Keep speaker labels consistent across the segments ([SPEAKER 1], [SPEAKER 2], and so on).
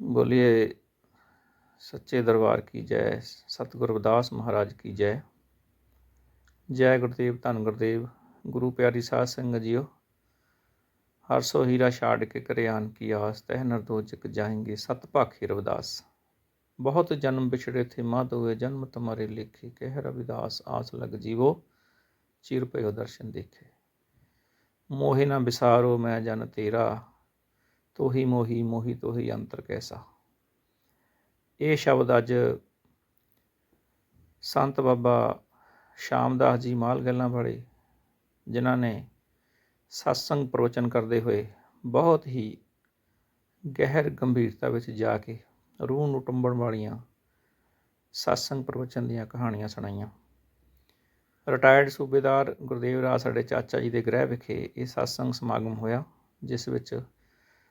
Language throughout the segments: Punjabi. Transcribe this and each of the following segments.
[SPEAKER 1] ਬੋਲੀਏ, ਸੱਚੇ ਦਰਬਾਰ ਕੀ ਜੈ, ਸਤਿਗੁਰ ਰਵਿਦਾਸ ਮਹਾਰਾਜ ਕੀ ਜੈ। ਜੈ ਗੁਰਦੇਵ, ਧੰਨ ਗੁਰਦੇਵ, ਗੁਰੂ ਪਿਆਰੀ ਸਾਧ ਸੰਗਤ ਜੀਓ, ਹਰ ਸੋ ਹੀਰਾ ਛਾੜ ਕੇ ਕਰਿਆਨ ਕੀ ਆਸ, ਤਹਿ ਨਰਦੋਜਕ ਜਾਏਂਗੇ ਸਤ ਭਾਖੇ ਰਵਿਦਾਸ। ਬਹੁਤ ਜਨਮ ਵਿਛੜੇ ਥੇ ਮਾਧ ਹੋਏ, ਜਨਮ ਤੁਮਾਰੇ ਲੇਖੇ ਕਹਿ ਰਵਿਦਾਸ ਆਸ ਲਗ ਜੀਵੋ, ਚਿਰ ਪਇਓ ਦਰਸ਼ਨ ਦੇਖੇ। ਮੋਹਿ ਨਾ ਵਿਸਾਰੋ ਮੈਂ ਜਨ ਤੇਰਾ ਤੋਹੀ ਮੋਹੀ ਮੋਹੀ ਤੋਹੀ ਅੰਤਰ ਕੈਸਾ। ਇਹ ਸ਼ਬਦ ਅੱਜ ਸੰਤ ਬਾਬਾ ਸ਼ਾਮਦਾਸ ਜੀ ਮਾਲ ਗੱਲਾਂ ਵਾਲੇ, ਜਿਨ੍ਹਾਂ ਨੇ satsang ਪ੍ਰਵਚਨ ਕਰਦੇ ਹੋਏ ਬਹੁਤ ਹੀ ਗਹਿਰ ਗੰਭੀਰਤਾ ਵਿੱਚ ਜਾ ਕੇ ਰੂਹ ਨੂੰ ਟੰਬਣ ਵਾਲੀਆਂ satsang ਪ੍ਰਵਚਨ ਦੀਆਂ ਕਹਾਣੀਆਂ ਸੁਣਾਈਆਂ। ਰਿਟਾਇਰਡ ਸੂਬੇਦਾਰ ਗੁਰਦੇਵ ਰਾਜ, ਸਾਡੇ ਚਾਚਾ ਜੀ ਦੇ ਗ੍ਰਹਿ ਵਿਖੇ ਇਹ satsang ਸਮਾਗਮ ਹੋਇਆ, ਜਿਸ ਵਿੱਚ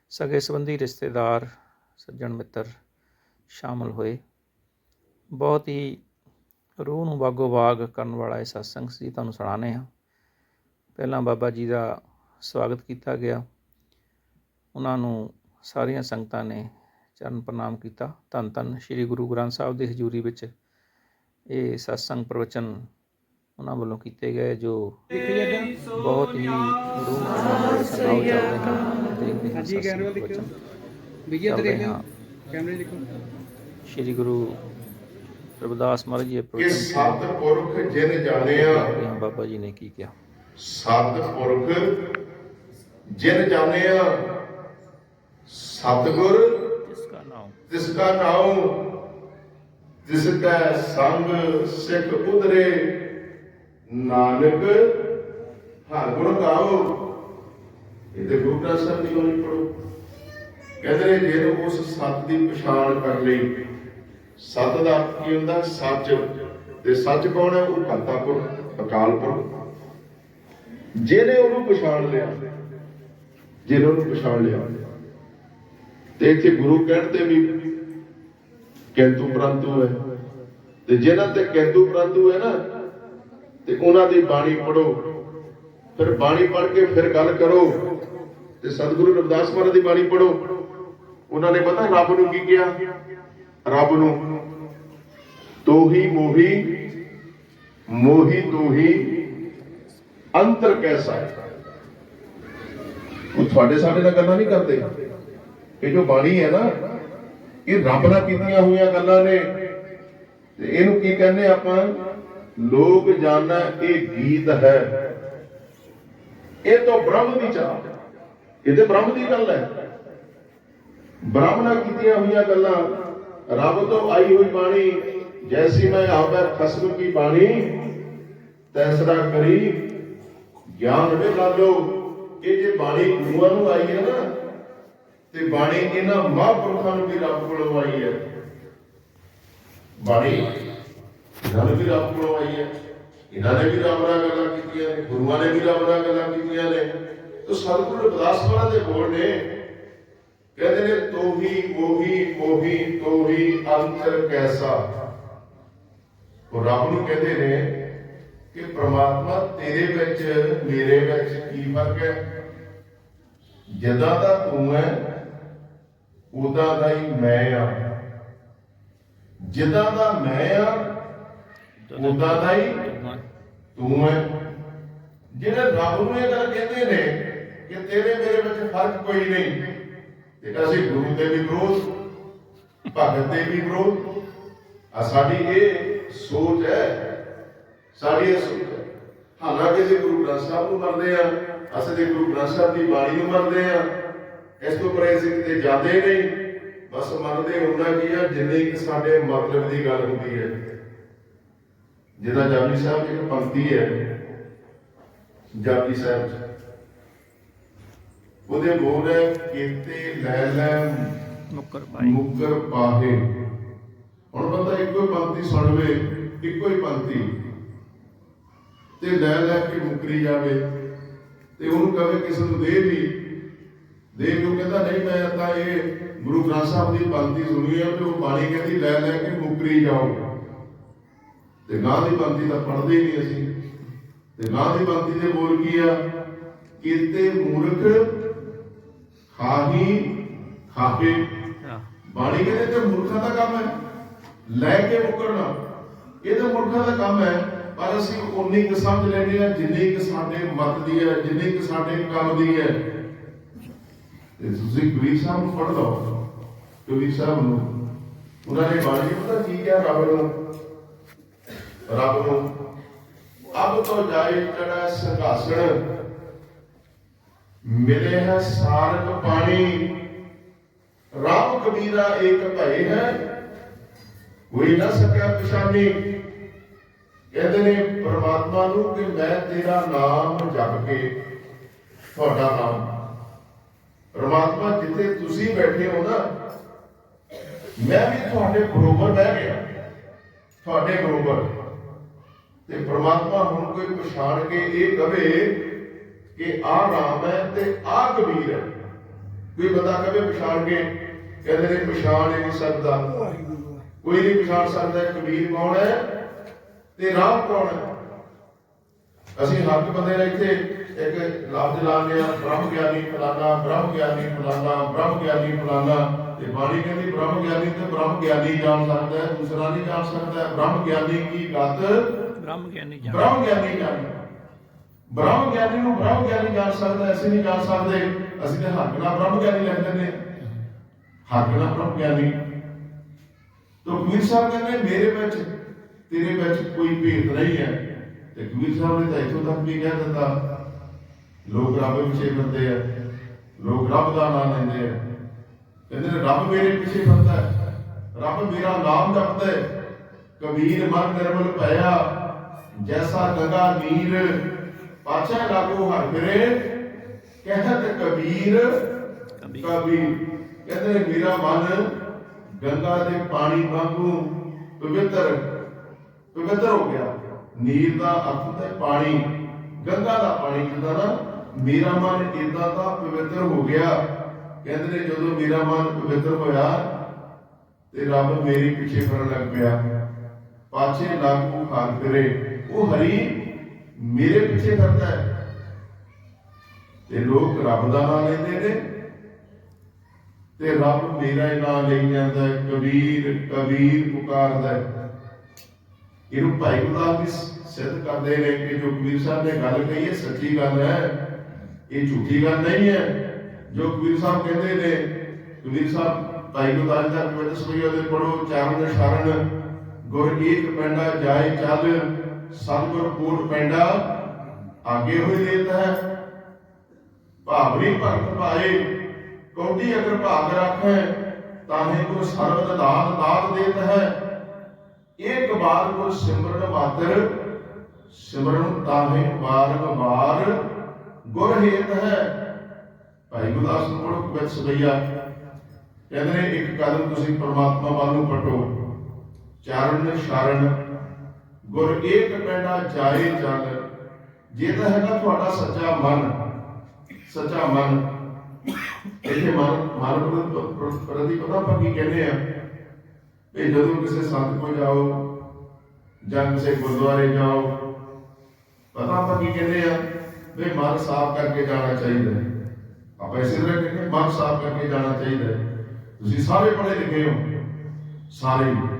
[SPEAKER 1] ਸਗੇ ਸੰਬੰਧੀ ਰਿਸ਼ਤੇਦਾਰ, ਸੱਜਣ ਮਿੱਤਰ ਸ਼ਾਮਲ ਹੋਏ। ਬਹੁਤ ਹੀ ਰੂਹ ਨੂੰ ਬਾਗੋ ਬਾਗ ਕਰਨ ਵਾਲਾ ਇਹ satsang ਸੀ, ਤੁਹਾਨੂੰ ਸੁਣਾਉਂਦੇ ਹਾਂ। ਪਹਿਲਾਂ ਬਾਬਾ ਜੀ ਦਾ ਸਵਾਗਤ ਕੀਤਾ ਗਿਆ। ਉਹਨਾਂ ਨੂੰ ਸਾਰੀਆਂ ਸੰਗਤਾਂ ਨੇ ਚਰਨ ਪ੍ਰਣਾਮ ਕੀਤਾ। ਧੰਨ ਧੰਨ ਸ੍ਰੀ ਗੁਰੂ ਗ੍ਰੰਥ ਸਾਹਿਬ ਦੀ ਹਜ਼ੂਰੀ ਵਿੱਚ ਇਹ satsang ਪ੍ਰਵਚਨ ਉਹਨਾਂ ਵੱਲੋਂ ਕੀਤੇ ਗਏ ਜੋ ਬਹੁਤ ਹੀ ਰੂਹ ਹਨ।
[SPEAKER 2] ਕੈਮਰਾ ਦੇਖੋ ਦੇਖੋ। ਕੈਮਰੇ ਦੇਖੋ।
[SPEAKER 1] ਸ੍ਰੀ ਗੁਰੂ ਰਵਿਦਾਸ ਮਹਾਰਾਜ ਜੀ ਦੇ
[SPEAKER 3] ਸਤ ਪੁਰਖ ਜਿਨ ਜਾਣਿਆ
[SPEAKER 1] ਬਾਬਾ ਜੀ ਨੇ ਕੀ ਕਿਹਾ?
[SPEAKER 3] ਸਤ ਪੁਰਖ ਜਿਨ ਜਾਣਿਆ ਸਤਗੁਰ
[SPEAKER 1] ਜਿਸ ਦਾ ਨਾਮ।
[SPEAKER 3] ਤਿਸ ਕਾ ਨਾਉ ਜਿਸ ਕੈ ਸੰਗ ਸਿੱਖ ਉਦਰੇ ਨਾਨਕ, ਹਰ ਗੁਣ ਗਾਓ। ਇਹਦੇ ਗੁਰੂ ਗ੍ਰੰਥ ਸਾਹਿਬ ਦੀ ਬਾਣੀ ਪੜੋ ਕਹਿੰਦੇ ਨੇ, ਜੇ ਉਸ ਸੱਤ ਦੀ ਪਛਾਣ ਕਰ ਲਈ, ਸੱਤ ਦਾ ਕੀ ਹੁੰਦਾ? ਸੱਚ। ਤੇ ਸੱਚ ਕੌਣ ਹੈ? ਉਹ ਕਰਤਾ ਪੁਰਖ ਅਕਾਲ ਪੁਰਖ ਜਿਹਨੇ ਉਹਨੂੰ ਪਛਾਣ ਲਿਆ, ਜਿਹਨੇ ਉਹਨੂੰ ਪਛਾਣ ਲਿਆ। ਤੇ ਇੱਥੇ ਗੁਰੂ ਕਹਿਣ ਤੇ ਵੀ, ਕਿੰਤੂ ਪ੍ਰੰਤੂ ਹੈ। ਤੇ ਜਿਹਨਾਂ ਤੇ ਕਿੰਤੂ ਪ੍ਰੰਤੂ ਹੈ ਨਾ ਤੇ ਉਹਨਾਂ ਦੀ ਬਾਣੀ ਪੜੋ ਫਿਰ ਬਾਣੀ ਪੜ੍ਹ ਕੇ ਫਿਰ ਗੱਲ ਕਰੋ। ਤੇ ਸਤਿਗੁਰੂ ਰਵਿਦਾਸ ਮਹਾਰਾਜ ਦੀ ਬਾਣੀ ਪੜੋ ਉਹਨਾਂ ਨੇ ਪਤਾ ਰੱਬ ਨੂੰ ਕੀ ਕਿਹਾ? ਰੱਬ ਨੂੰ, ਤੋਹੀ ਮੋਹੀ ਮੋਹੀ ਤੋਹੀ, ਅੰਤਰ ਕੈਸਾ ਹੈ? ਉਹ ਤੁਹਾਡੇ ਸਾਡੇ ਨਾਲ ਗੱਲਾਂ ਨਹੀਂ ਕਰਦੇ। ਇਹ ਜੋ ਬਾਣੀ ਹੈ ਨਾ, ਇਹ ਰੱਬ ਨਾਲ ਕੀਤੀਆਂ ਹੋਈਆਂ ਗੱਲਾਂ ਨੇ। ਤੇ ਇਹਨੂੰ ਕੀ ਕਹਿੰਦੇ ਆਪਾਂ? ਲੋਕ ਜਾਣਾ ਇਹ ਗੀਤ ਹੈ। ਇਹ ਤੋਂ ਬ੍ਰਹਮ ਦੀ ਚਾਹ ਇਹ ਤੇ ਬ੍ਰਹਮ ਦੀ ਗੱਲ ਹੈ। ਬ੍ਰਹਮ ਨਾਲ ਕੀਤੀਆਂ ਹੋਈਆਂ ਗੱਲਾਂ, ਰੱਬ ਤੋਂ ਆਈ ਹੋਈ ਬਾਣੀ, ਜੈਸੀ ਮੈਂ ਆਵੈ ਖਸਮ ਕੀ ਬਾਣੀ ਤੈਸਰਾ ਕਰੀ ਗਿਆਨ ਵੇ ਲਾਲੋ ਇਹ ਜੇ ਬਾਣੀ ਗੁਰੂਆਂ ਨੂੰ ਆਈ ਹੈ ਨਾ, ਤੇ ਬਾਣੀ ਇਹਨਾਂ ਮਹਾਂਪੁਰਖਾਂ ਨੂੰ ਵੀ ਰੱਬ ਕੋਲੋਂ ਆਈ ਹੈ। ਬਾਣੀ ਇਹਨਾਂ ਨੇ ਵੀ ਰੱਬ ਕੋਲੋਂ ਆਈ ਹੈ। ਇਹਨਾਂ ਨੇ ਵੀ ਰੱਬ ਨਾਲ ਗੱਲਾਂ ਕੀਤੀਆਂ ਨੇ, ਗੁਰੂਆਂ ਨੇ ਵੀ ਰੱਬ ਨਾਲ ਗੱਲਾਂ ਕੀਤੀਆਂ ਨੇ। ਤੋ ਸਤਿਗੁਰੂ ਰਵਿਦਾਸ ਦੇ ਬੋਲ ਨੇ। ਕਹਿੰਦੇ ਨੇ, ਤੋਹੀ, ਮੋਹੀ ਮੋਹੀ, ਤੋਹੀ ਅੰਤਰ ਕੈਸਾ? ਉਹ ਰੱਬ ਨੂੰ ਕਹਿੰਦੇ ਨੇ ਕਿ ਪ੍ਰਮਾਤਮਾ ਤੇਰੇ ਵਿੱਚ, ਮੇਰੇ ਵਿੱਚ ਕੀ ਫ਼ਰਕ ਹੈ? ਜਿੱਦਾਂ ਦਾ ਤੂੰ ਹੈ ਉਦਾਂ ਦਾ ਹੀ ਮੈਂ ਆ ਜਿੱਦਾਂ ਦਾ ਮੈਂ ਆ ਉਦਾਂ ਦਾ ਤੂੰ ਹੈ ਜਿਹੜੇ ਰੱਬ ਨੂੰ ਇਹ ਗੱਲ ਕਹਿੰਦੇ ਨੇ ਕਿ ਤੇਰੇ ਮੇਰੇ ਵਿੱਚ ਫ਼ਰਕ ਕੋਈ ਨਹੀਂ, ਤੇ ਅਸੀਂ ਗੁਰੂ ਦੇ ਵੀ ਵਿਰੋਧ, ਭਗਤ ਦੇ ਵੀ ਵਿਰੋਧ। ਆ ਸਾਡੀ ਇਹ ਸੋਚ ਹੈ। ਸਾਡੀ ਇਹ ਸੋਚ ਹੈ। ਹਾਲਾਂਕਿ ਅਸੀਂ ਗੁਰੂ ਗ੍ਰੰਥ ਸਾਹਿਬ ਨੂੰ ਮੰਨਦੇ ਆ ਅਸੀਂ ਤੇ ਗੁਰੂ ਗ੍ਰੰਥ ਸਾਹਿਬ ਦੀ ਬਾਣੀ ਨੂੰ ਮੰਨਦੇ ਆ ਇਸ ਤੋਂ ਪਰੇ ਅਸੀਂ ਕਿਤੇ ਜਾਂਦੇ ਨਹੀਂ। ਬਸ ਮੰਨਦੇ ਹੁੰਦਾ ਕੀ ਆ ਜਿੰਨੇ ਕਿ ਸਾਡੇ ਮਤਲਬ ਦੀ ਗੱਲ ਹੁੰਦੀ ਹੈ। ਜਿਹਦਾ ਜਾਪੀ ਸਾਹਿਬ ਦੀ ਇੱਕ ਪੰਕਤੀ ਹੈ ਜਾਪੀ ਸਾਹਿਬ। ਉਹਦੇ ਬੋਲ ਹੈ ਕੀਤੇ ਲੈ ਲੈ
[SPEAKER 1] ਮੁਕਰ ਭਾਈ
[SPEAKER 3] ਮੁਕਰ ਪਾਹੇ। ਹੁਣ ਬੰਦਾ ਇੱਕੋ ਹੀ ਪੰਕਤੀ ਸੁਣਵੇ ਇੱਕੋ ਹੀ ਪੰਕਤੀ। ਤੇ ਲੈ ਲੈ ਕੇ ਮੁਕਰੀ ਜਾਵੇ। ਤੇ ਉਹਨੂੰ ਕਵੇ ਕਿਸੇ ਨੂੰ ਦੇ ਵੀ। ਦੇ ਵੀ ਉਹ ਕਹਿੰਦਾ ਨਹੀਂ ਮੈਂ ਤਾਂ ਇਹ ਗੁਰੂ ਗ੍ਰੰਥ ਸਾਹਿਬ ਦੀ ਪੰਕਤੀ ਸੁਣੀ ਹੈ ਤੇ ਉਹ ਬਾਣੀ ਕਹਿੰਦੀ ਲੈ ਲੈ ਕੇ ਮੁਕਰੀ ਜਾਓ। ਤੇ ਗਾਂ ਦੀ ਪੰਕਤੀ ਤਾਂ ਪੜ੍ਹਦੇ ਹੀ ਨਹੀਂ ਅਸੀਂ। ਤੇ ਗਾਂ ਦੀ ਦੇ ਬੋਲ ਕੀ ਆ? ਕੀਤੇ ਮੂਰਖ ਖਾਹੀ
[SPEAKER 1] ਹਾਂ।
[SPEAKER 3] ਬਾਣੀ ਕਹਿੰਦੇ ਤੇ ਮੂਰਖਾਂ ਦਾ ਕੰਮ ਹੈ। ਲੈ ਕੇ ਮੁਕਰਨਾ। ਇਹ ਤਾਂ ਮੂਰਖਾਂ ਦਾ ਕੰਮ ਹੈ ਪਰ ਅਸੀਂ ਉਨੀ ਕੁ ਸਮਝ ਲੈਂਦੇ ਆ ਜਿੰਨੀ ਕੁ ਸਾਡੇ ਮਤ ਦੀ ਹੈ ਜਿੰਨੀ ਕੁ ਸਾਡੇ ਕੰਮ ਦੀ ਹੈ। ਤੇ ਤੁਸੀਂ ਕਬੀਰ ਸਾਹਿਬ ਨੂੰ ਪੜ੍ਹ ਲਓ। ਕਬੀਰ ਸਾਹਿਬ ਨੂੰ। ਉਹਨਾਂ ਨੇ ਬਾਣੀ ਪਤਾ ਕੀ ਕਿਹਾ ਰੱਬ ਨੂੰ? ਰੱਬ ਨੂੰ। ਅਬ ਤੋਂ ਜਾਏ ਚੜਾ ਸਿੰਘਾਸਣ ਮਿਲੇ ਹੈ ਸਾਰਗ ਪਾਣੀ। ਰਾਮ ਕਬੀਰਾ ਏਕ ਭਏ ਹੈ। ਕੋਈ ਨਾ ਸਕਿਆ ਪਛਾਣੀ। ਕਹਿੰਦੇ ਨੇ ਪ੍ਰਮਾਤਮਾ ਨੂੰ ਕਿ ਮੈਂ ਤੇਰਾ ਨਾਮ ਜਪ ਕੇ ਤੁਹਾਡਾ ਨਾਮ। ਪ੍ਰਮਾਤਮਾ, ਜਿੱਥੇ ਤੁਸੀਂ ਬੈਠੇ ਹੋ ਨਾ, ਮੈਂ ਵੀ ਤੁਹਾਡੇ ਬਰੋਬਰ ਬਹਿ ਗਿਆ। ਤੁਹਾਡੇ ਬਰੋਬਰ। ਤੇ ਪ੍ਰਮਾਤਮਾ ਹੁਣ ਕੋਈ ਪਛਾਣ ਕੇ ਇਹ ਕਵੇ ਕਿ ਆਹ ਰਾਮ ਹੈ ਤੇ ਆਹ ਕਬੀਰ ਹੈ। ਕੋਈ ਬੰਦਾ ਕਵੇ ਪਛਾਣ ਕੇ, ਕਹਿੰਦੇ ਨੇ ਪਛਾਣ ਹੀ ਨਹੀਂ ਸਕਦਾ। ਕੋਈ ਨਹੀਂ ਪਛਾਣ ਸਕਦਾ ਕਬੀਰ ਕੌਣ ਹੈ ਤੇ ਰਾਮ ਕੌਣ ਹੈ। ਅਸੀਂ ਹੱਕ ਬੰਦੇ ਨੇ ਇੱਥੇ ਇੱਕ ਲਫ਼ਜ਼ ਲਾਉਂਦੇ ਆ, ਬ੍ਰਹਮ ਗਿਆਨੀ ਫਲਾਣਾ ਬ੍ਰਹਮ ਗਿਆਨੀ ਫਲਾਣਾ ਬ੍ਰਹਮ ਗਿਆਨੀ ਫਲਾਣਾ ਤੇ ਬਾਣੀ ਕਹਿੰਦੀ ਬ੍ਰਹਮ ਗਿਆਨੀ ਤੇ ਬ੍ਰਹਮ ਗਿਆਨੀ ਜਾਣ ਸਕਦਾ ਹੈ, ਦੂਸਰਾ ਨਹੀਂ ਜਾਣ ਸਕਦਾ, ਬ੍ਰਹਮ ਗਿਆਨੀ ਕੀ ਗੱਤ
[SPEAKER 1] ਬ੍ਰਹਮ ਗਿਆਨੀ ਜਾਣ
[SPEAKER 3] ਬ੍ਰਹਮ ਗਿਆਨੀ ਜਾਣੀ ਬ੍ਰਹਮ ਗਿਆਨੀ ਨੂੰ ਬ੍ਰਹਮ ਗਿਆਨੀ ਜਾਣ ਸਕਦਾ ਹੈ, ਨਹੀਂ ਜਾਣ ਸਕਦੇ। ਅਸੀਂ ਤੇ ਹੱਕ ਨਾਲ ਬ੍ਰਹਮ ਗਿਆਨੀ ਲਿਖ ਦਿੰਦੇ ਹਾਂ। ਹੱਕ ਨਾਲ ਬ੍ਰਹਮ ਗਿਆਨੀ ਤੋ ਕਬੀਰ ਸਾਹਿਬ ਕਹਿੰਦੇ ਮੇਰੇ ਵਿੱਚ ਤੇਰੇ ਵਿੱਚ ਕੋਈ ਭੇਦ ਨਹੀਂ ਹੈ। ਤੇ ਕਬੀਰ ਸਾਹਿਬ ਨੇ ਤਾਂ ਇੱਥੋਂ ਤੱਕ ਵੀ ਕਹਿ ਦਿੱਤਾ ਲੋਕ ਰੱਬ ਪਿੱਛੇ ਫਿਰਦੇ ਆ। ਲੋਕ ਰੱਬ ਦਾ ਨਾਮ ਲੈਂਦੇ ਆ। ਕਹਿੰਦੇ ਨੇ ਰੱਬ ਮੇਰੇ ਪਿੱਛੇ ਫਿਰਦਾ ਰੱਬ ਮੇਰਾ ਨਾਮ ਜਪਦਾ ਕਬੀਰ ਮਨ ਨਿਰਮਲ ਭਇਆ। ਜੈਸਾ ਗੰਗਾ ਨੀਰ ਪਾਛਾ ਲਾਗੋ ਹਰ ਫਿਰੇ ਕਹਿਤ ਕਬੀਰ
[SPEAKER 1] ਕਬੀਰ।
[SPEAKER 3] ਕਬੀਰ। ਕਹਿੰਦੇ ਮੇਰਾ ਮਨ ਗੰਗਾ ਦੇ ਪਾਣੀ ਵਾਂਗੂ ਪਵਿੱਤਰ ਪਵਿੱਤਰ ਹੋ ਗਿਆ। ਨੀਰ ਦਾ ਅਰਥ ਹੈ ਪਾਣੀ। ਗੰਗਾ ਦਾ ਪਾਣੀ ਜਿੱਦਾਂ ਨਾ ਮੇਰਾ ਮਨ ਇਦਾਂ ਦਾ ਪਵਿੱਤਰ ਹੋ ਗਿਆ। ਕਹਿੰਦੇ ਨੇ ਜਦੋਂ ਮੇਰਾ ਮਨ ਪਵਿੱਤਰ ਹੋਇਆ ਤੇ ਰੱਬ ਮੇਰੇ ਪਿੱਛੇ ਫਿਰਨ ਲੱਗ ਪਿਆ। ਪਾਛੇ ਲਾਗੂ ਹਰ ਫਿਰੇ। ਉਹ ਹਰੀ ਮੇਰੇ ਪਿੱਛੇ ਫਿਰਦਾ ਹੈ। ਤੇ ਲੋਕ ਰੱਬ ਦਾ ਨਾਮ ਲੈਂਦੇ ਨੇ। ਤੇ ਰੱਬ ਮੇਰਾ ਹੀ ਨਾਮ ਲਈ ਜਾਂਦਾ ਹੈ। ਕਬੀਰ ਕਬੀਰ ਪੁਕਾਰਦਾ ਹੈ। ਇਹਨੂੰ ਭਾਈ ਗੁਰਦਾਸ ਜੀ ਸਿੱਧ ਕਰਦੇ ਨੇ ਕਿ ਜੋ ਕਬੀਰ ਸਾਹਿਬ ਨੇ ਗੱਲ ਕਹੀ ਹੈ, ਸੱਚੀ ਗੱਲ ਹੈ। ਇਹ ਝੂਠੀ ਗੱਲ ਨਹੀਂ ਹੈ। ਜੋ ਕਬੀਰ ਸਾਹਿਬ ਕਹਿੰਦੇ ਨੇ, ਕਬੀਰ ਸਾਹਿਬ ਭਾਈ ਗੁਰਦਾਸ ਦਾ ਕਵਿਤਾ ਸੁਣਿਓ ਦੇ ਪੜੋ ਚਾਰਨ, ਸ਼ਰਨ, ਗੁਰ ਏਕ ਪੈਂਡਾ ਜਾਏ ਚੱਲ। ਸਤਿਗੁਰ ਕੋਟ ਪੈਂਡਾ, ਆਗੇ ਹੋਈ ਦੇਤ ਹੈ ਭਾਵਰੀ ਭਗਤ ਭਾਏ ਕੋਟੀ ਅਗਰ ਭਾਗ ਰੱਖੈ, ਤਾਹੇ ਗੁਰ ਸਰਬਤ ਦਾਤ ਦਾਤ ਦੇਤ ਹੈ ਇੱਕ ਬਾਰ ਗੁਰ ਸਿਮਰਨ ਮਾਤਰ, ਸਿਮਰਨ ਤਾਹੇ ਬਾਰ ਬਾਰ ਗੁਰ ਹੇਤ ਹੈ। ਭਾਈ ਗੁਰਦਾਸ ਨੂੰ ਪੜੋ ਕਵਿਤ ਕਹਿੰਦੇ ਨੇ, ਇੱਕ ਕਦਮ ਤੁਸੀਂ ਪਰਮਾਤਮਾ ਵੱਲ ਨੂੰ ਪਟੋ। ਚਰਨ ਸ਼ਰਨ ਗੁਰ ਏਕ ਪੈਂਡਾ ਜਾਏ ਚੱਲ ਜੇ ਤਾਂ ਹੈਗਾ ਤੁਹਾਡਾ ਸੱਚਾ ਮਨ ਸੱਚਾ ਮਨ। ਇਹਦੇ ਮਨ ਮਨ ਪ੍ਰਤੀ- ਪਤਾ ਆਪਾਂ ਕੀ ਕਹਿੰਦੇ ਆ? ਇਹ ਜਦੋਂ ਕਿਸੇ ਸੰਤ ਕੋ ਜਾਓ, ਜਾਂ ਕਿਸੇ ਗੁਰਦੁਆਰੇ ਜਾਓ, ਪਤਾ ਆਪਾਂ ਕੀ ਕਹਿੰਦੇ ਆ? ਵੀ ਮਨ ਸਾਫ਼ ਕਰਕੇ ਜਾਣਾ ਚਾਹੀਦਾ ਆਪਾਂ ਇਸੇ ਤਰ੍ਹਾਂ ਕਹਿੰਦੇ ਮਨ ਸਾਫ਼ ਕਰਕੇ ਜਾਣਾ ਚਾਹੀਦਾ ਤੁਸੀਂ ਸਾਰੇ ਪੜ੍ਹੇ ਲਿਖੇ ਹੋ। ਸਾਰੇ।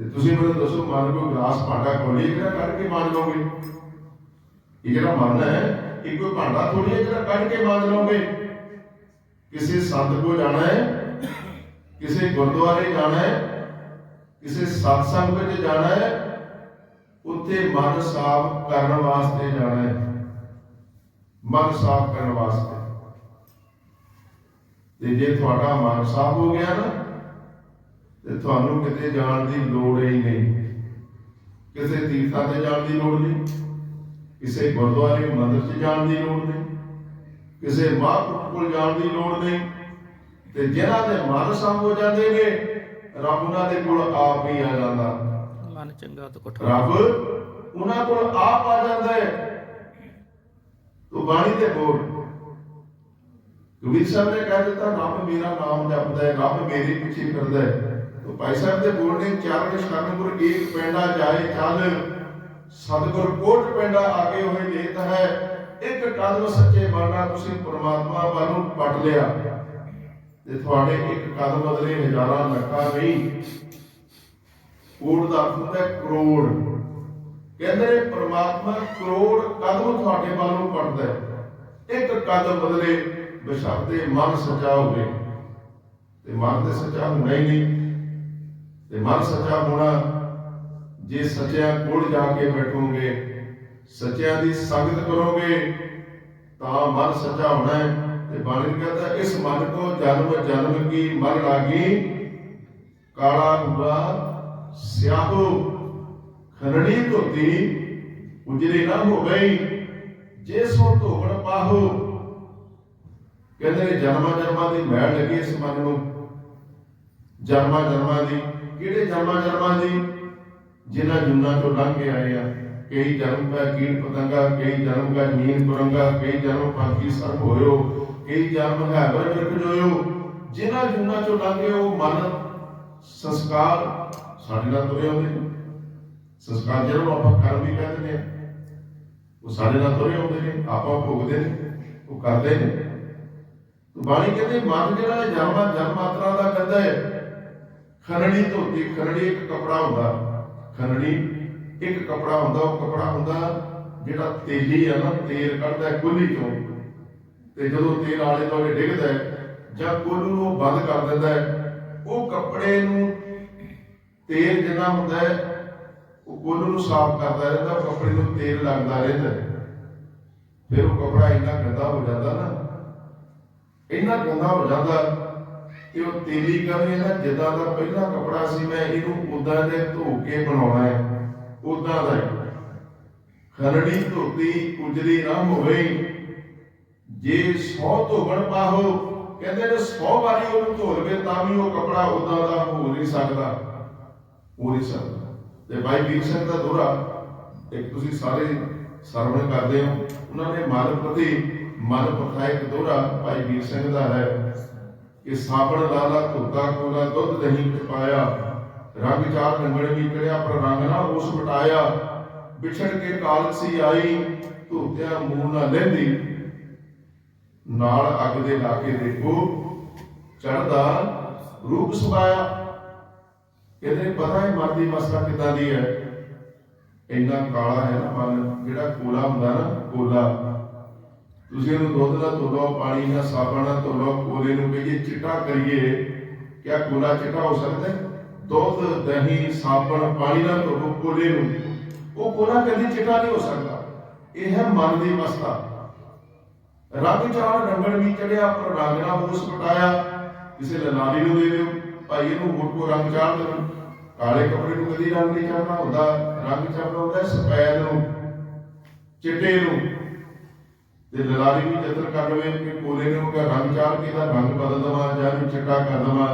[SPEAKER 3] ਤੇ ਤੁਸੀਂ ਮੈਨੂੰ ਦੱਸੋ, ਮਨ ਕੋ ਗਲਾਸ ਭਾਂਡਾ ਖੋਲੀ ਜਿਹੜਾ ਕੱਢ ਕੇ ਮਾਂਜ ਲਓਗੇ? ਇਹ ਜਿਹੜਾ ਮਨ ਹੈ ਇਹ ਕੋਈ ਭਾਂਡਾ ਥੋੜੀ ਹੈ ਜਿਹੜਾ ਕੱਢ ਕੇ ਮਾਂਜ ਲਓਗੇ? ਕਿਸੇ ਸੰਤ ਕੋ ਜਾਣਾ ਹੈ, ਕਿਸੇ ਗੁਰਦੁਆਰੇ ਜਾਣਾ ਹੈ, ਕਿਸੇ ਸਤਸੰਗ ਵਿੱਚ ਜਾਣਾ ਹੈ, ਉੱਥੇ ਮਨ ਸਾਫ਼ ਕਰਨ ਵਾਸਤੇ ਜਾਣਾ ਹੈ। ਮਨ ਸਾਫ਼ ਕਰਨ ਵਾਸਤੇ। ਤੇ ਜੇ ਤੁਹਾਡਾ ਮਨ ਸਾਫ਼ ਹੋ ਗਿਆ ਨਾ ਤੇ ਤੁਹਾਨੂੰ ਕਿਤੇ ਜਾਣ ਦੀ ਲੋੜ ਹੀ ਨਹੀਂ। ਕਿਸੇ ਤੀਰਥਾਂ ਤੇ ਜਾਣ ਦੀ ਲੋੜ ਨਹੀਂ। ਕਿਸੇ ਗੁਰਦੁਆਰੇ ਮੰਦਿਰ 'ਚ ਜਾਣ ਦੀ ਲੋੜ ਨਹੀਂ। ਕਿਸੇ ਮਹਾਂਪੁਰਖ ਕੋਲ ਜਾਣ ਦੀ ਲੋੜ ਨਹੀਂ। ਤੇ ਜਿਨ੍ਹਾਂ ਦੇ ਮਨ ਸਾਫ਼ ਹੋ ਜਾਂਦੇ ਨੇ ਰੱਬ ਉਹਨਾਂ ਦੇ ਕੋਲ ਆਪ ਹੀ ਆ ਜਾਂਦਾ।
[SPEAKER 1] ਮਨ ਚੰਗਾ ਤਾਂ ਕਠੋਰ।
[SPEAKER 3] ਰੱਬ ਉਹਨਾਂ ਕੋਲ ਆਪ ਆ ਜਾਂਦਾ ਹੈ। ਤੂੰ ਬਾਣੀ ਤੇ ਬੋਲ। ਕਬੀਰ ਸਾਹਿਬ ਨੇ ਕਹਿ ਦਿੱਤਾ ਰੱਬ ਮੇਰਾ ਨਾਮ ਜਪਦਾ ਹੈ ਰੱਬ ਮੇਰੇ ਪਿੱਛੇ ਫਿਰਦਾ ਹੈ। ਤੋ ਭਾਈ ਸਾਹਿਬ ਦੇ ਬੋਲਣੇ ਚਾਰ ਸ਼ਰਨ ਗੁਰ ਏਕ ਪੈਂਡਾ ਜਾਏ ਚੱਲ ਸਤਿਗੁਰ ਕੋਟ ਪੈਂਡਾ ਆਗੇ ਹੋਏ ਲੇਤ ਹੈ, ਇੱਕ ਕਦਮ ਸੱਚੇ ਮਨ ਤੁਸੀਂ ਪ੍ਰਮਾਤਮਾ ਵੱਲ ਨੂੰ ਪਟ ਲਿਆ। ਤੇ ਤੁਹਾਡੇ ਇੱਕ ਕਦਮ ਬਦਲੇ ਹਜ਼ਾਰਾਂ ਲੱਖਾਂ ਨਹੀਂ ਕੋਟ ਦਾ ਅਰਥ ਹੈ ਕਰੋੜ। ਕਹਿੰਦੇ ਪਰਮਾਤਮਾ ਕਰੋੜ ਕਦਮ ਤੁਹਾਡੇ ਵੱਲ ਨੂੰ ਪਟਦਾ ਹੈ। ਇੱਕ ਕਦਮ ਬਦਲੇ ਬਸ਼ਰਤੇ ਮਨ ਸੱਚਾ ਹੋਵੇ। ਤੇ ਮਨ ਤੇ ਸੱਚਾ ਹੋਣਾ ਹੀ ਨਹੀਂ। ਤੇ ਮਨ ਸੱਚਾ ਹੋਣਾ, ਜੇ ਸੱਚਿਆਂ ਕੋਲ ਜਾ ਕੇ ਬੈਠੋਗੇ, ਸੱਚਿਆਂ ਦੀ ਸੰਗਤ ਕਰੋਗੇ, ਤਾਂ ਮਨ ਸੱਚਾ ਹੋਣਾ ਹੈ। ਤੇ ਬਾਣੀ ਕਹਿੰਦਾ ਇਸ ਮਨ ਕੋ ਜਨਮ ਜਨਮ ਕੀ ਮਰ ਲਾਗੀ? ਕਾਲਾ ਹੁਆ ਸਿਆਹੋ ਖਰੜੀ ਧੋਤੀ ਉਜਰੇ ਨਾ ਹੋ ਗਈ, ਜੇ ਸੋ ਧੋਵਣ ਪਾਹੋ। ਕਹਿੰਦੇ ਜਨਮਾਂ ਜਨਮਾਂ ਦੀ ਮੈਲ ਲੱਗੀ ਇਸ ਮਨ ਨੂੰ। ਜਨਮਾਂ ਜਨਮਾਂ ਦੀ ਕਿਹੜੇ ਜਨਮਾਂ ਜਨਮਾਂ ਦੀ? ਜਿਨ੍ਹਾਂ ਜੁਨਾਂ ਤੋਂ ਲੰਘ ਕੇ ਆਏ ਆ। ਕਈ ਜਨਮ ਪੈ ਕੀੜ ਪਤੰਗਾ, ਕਈ ਜਨਮ ਕਾ ਨੀਂਦ ਕੁਰੰਗਾ ਕਈ ਜਨਮ ਪੰਛੀ ਸਰਪ ਹੋਇਓ, ਕਈ ਜਨਮ ਹੈਵਰ ਬਿਰਖ ਜੋਇਓ। ਜਿਨ੍ਹਾਂ ਜੁਨਾਂ ਚੋਂ ਲੰਘੇ ਉਹ ਮਨ ਸੰਸਕਾਰ ਸਾਡੇ ਨਾਲ ਤੁਰੇ ਆਉਂਦੇ ਨੇ। ਸੰਸਕਾਰ ਜਿਹਨੂੰ ਆਪਾਂ ਕਰਮ ਵੀ ਕਹਿੰਦੇ ਨੇ। ਉਹ ਸਾਡੇ ਨਾਲ ਤੁਰੇ ਆਉਂਦੇ ਨੇ, ਆਪਾਂ ਭੋਗਦੇ ਨੇ, ਉਹ ਕਰਦੇ ਨੇ। ਬਾਣੀ ਕਹਿੰਦੇ, ਮਨ ਜਿਹੜਾ ਇਹ ਜਨਮਾਂ ਜਨਮ ਮਾਤਰਾ ਦਾ ਕਹਿੰਦਾ ਹੈ ਖਰੜੀ ਧੋਤੀ ਖਰੜੀ ਇੱਕ ਕਪੜਾ ਹੁੰਦਾ। ਖਰੜੀ ਇੱਕ ਕਪੜਾ ਹੁੰਦਾ, ਉਹ ਕਪੜਾ ਹੁੰਦਾ ਜਿਹੜਾ ਤੇਲੀ ਆ ਨਾ, ਤੇਲ ਕੱਢਦਾ ਕੁੱਲੀ ਤੋਂ ਤੇ ਜਦੋਂ ਤੇਲ ਆਲੇ ਦੁਆਲੇ ਡਿੱਗਦਾ ਜਾਂ ਕੁੱਲ ਨੂੰ ਬੰਦ ਕਰ ਦਿੰਦਾ ਹੈ, ਉਹ ਕੱਪੜੇ ਨੂੰ ਤੇਲ ਜਿੰਨਾ ਹੁੰਦਾ ਹੈ, ਉਹ ਕੁੱਲ ਨੂੰ ਸਾਫ਼ ਕਰਦਾ ਰਹਿੰਦਾ, ਉਹ ਕੱਪੜੇ ਨੂੰ ਤੇਲ ਲੱਗਦਾ ਰਹਿੰਦਾ ਫਿਰ ਉਹ ਕਪੜਾ ਇੰਨਾ ਗੰਦਾ ਹੋ ਜਾਂਦਾ ਨਾ, ਇੰਨਾ ਗੰਦਾ ਹੋ ਜਾਂਦਾ ਕਿ ਉਹ ਤੇਲੀ ਕਹਿੰਦੇ ਨਾ ਜਿੱਦਾਂ ਦਾ ਪਹਿਲਾ ਕਪੜਾ ਸੀ, ਮੈਂ ਇਹਨੂੰ ਉਦਾਂ ਦੇ ਧੋ ਕੇ ਬਣਾਉਣਾ ਹੈ ਉਦਾਂ ਦਾ ਖਰੜੀ ਧੋਤੀ ਉਜਲੀ ਨਾ ਹੋਵੇ। ਜੇ 100 ਧੋਵਣ ਪਾਹੋ, ਕਹਿੰਦੇ ਨੇ 100 ਵਾਰੀ ਉਹਨੂੰ ਧੋ ਲਵੇ, ਤਾਂ ਵੀ ਉਹ ਕਪੜਾ ਉਦਾਂ ਦਾ ਹੋ ਨਹੀਂ ਸਕਦਾ। ਹੋ ਨਹੀਂ ਸਕਦਾ। ਤੇ ਭਾਈ ਵੀਰ ਸਿੰਘ ਦਾ ਦੋਹਰਾ, ਇੱਕ ਤੁਸੀਂ ਸਾਰੇ ਸਰਵਣ ਕਰਦੇ ਹੋ। ਉਹਨਾਂ ਨੇ ਮਨ ਪ੍ਰਤੀ ਮਨ ਪਖਾਇਕ ਦੋਹਰਾ ਭਾਈ ਵੀਰ ਸਿੰਘ ਦਾ ਹੈ। ਕਿ ਸਾਬਣ ਲਾਲਾ ਧੁੱਤਾ ਕੋਲਾ ਦੁੱਧ ਨਹੀਂ ਪਾਇਆ, ਰੰਗ ਚਾਰ ਰੰਗਣ ਵੀ ਚੜਿਆ, ਪਰ ਰੰਗ ਨਾ ਉਸ ਮਟਾਇਆ। ਵਿਛੜ ਕੇ ਕਾਲਸੀ ਆਈ ਧੁੱਤਿਆ ਮੂੰਹ ਨਾ ਲੈਂਦੀ। ਨਾਲ ਅੱਗ ਦੇ ਲਾ ਕੇ ਦੇਖੋ ਚੜਦਾ ਰੂਪ ਸੁਭਾਇਆ ਇਹਦੇ ਪਤਾ ਹੀ ਮਰਦੀ ਮਸਲਾ ਮਸਤਾ ਕਿੱਦਾਂ ਦੀ ਹੈ। ਇੰਨਾ ਕਾਲਾ ਹੈ ਨਾ ਮਨ, ਜਿਹੜਾ ਕੋਲਾ ਹੁੰਦਾ ਨਾ, ਕੋਲਾ। ਤੁਸੀਂ ਇਹਨੂੰ ਦੁੱਧ ਨਾਲ ਧੋ ਲਓ ਪਾਣੀ ਨਾਲ ਸਾਬਣ ਨਾਲ ਧੋ ਲਓ ਕੋਲੇ ਨੂੰ ਕਹੀਏ ਚਿੱਟਾ ਕਰੀਏ, ਕਿਆ ਕੋਲਾ ਚਿੱਟਾ ਹੋ ਸਕਦਾ ਦੁੱਧ, ਦਹੀਂ, ਸਾਬਣ, ਪਾਣੀ ਨਾਲ ਧੋ ਕੋਲੇ ਨੂੰ। ਉਹ ਕੋਲਾ ਕਦੀ ਚਿੱਟਾ ਨਹੀਂ ਹੋ ਸਕਦਾ। ਇਹ ਹੈ ਮਨ ਦੀ ਮਸਤਾ ਰੰਗ ਚਾਰ ਰੰਗਣ ਵੀ ਚੜਿਆ, ਪਰ ਰੰਗ ਨਾ ਉਸ ਪਟਾਇਆ ਕਿਸੇ ਲਨਾਲੀ ਨੂੰ ਦੇ ਦਿਓ, ਭਾਈ ਇਹਨੂੰ ਹੋਰ ਕੋ ਰੰਗ ਚਾੜ ਦੇਣ ਕਾਲੇ ਕੱਪੜੇ ਨੂੰ ਕਦੀ ਰੰਗ ਨਹੀਂ ਚੜਨਾ ਹੁੰਦਾ। ਰੰਗ ਚੜਨਾ ਹੁੰਦਾ ਸਫੈਦ ਨੂੰ, ਚਿੱਟੇ ਨੂੰ। ਤੇ ਲਲਾਰੀ ਵੀ ਯਤਨ ਕਰ ਲਵੇ ਕਿ ਕੋਲੇ ਨੂੰ ਕਿ ਰੰਗ ਚਾੜ ਕੇ ਦਾ ਰੰਗ ਬਦਲ ਦਵਾ ਜਾਂ ਨੂੰ ਚਿੱਟਾ ਕਰ ਦਵਾ,